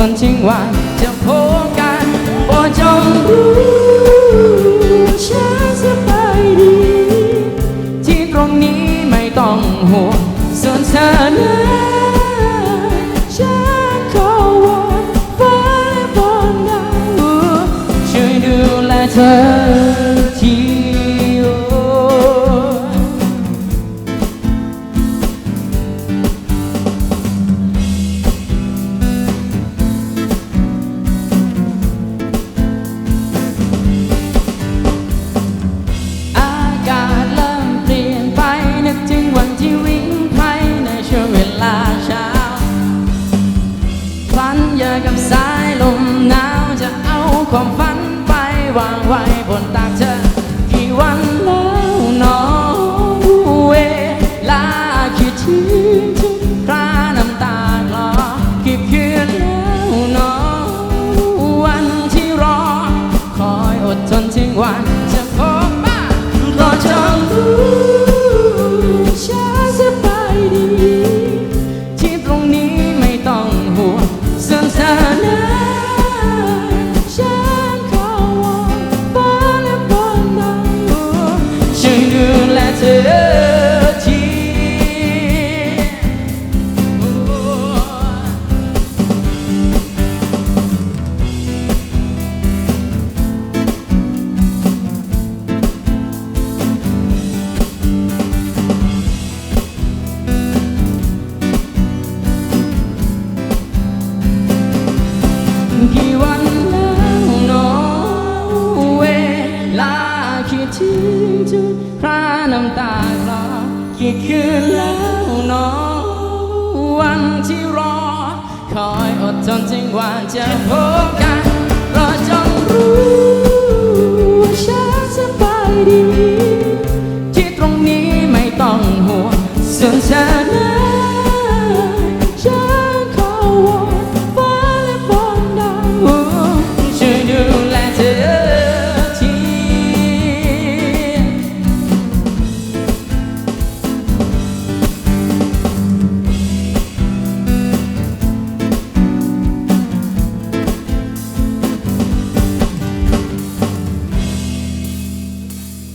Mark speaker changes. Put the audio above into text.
Speaker 1: จนชิงวันจะพบกันโปรดจงรู้ฉันสบายดี ที่ตรงนี้ไม่ต้องห่วงส่วนเธอนั้นฉันขอวอนฟ้าและบนดาวช่วยดูแลเธอ ความฝันไปวางไว้บนตำตาคลอกี่คืนแล้วหนอวันที่รอ คอยอดทนถึงวันจะพบกันเพราะจงรู้ว่าฉันสบายดี ที่ตรงนี้ไม่ต้องห่วงส่วนเธอ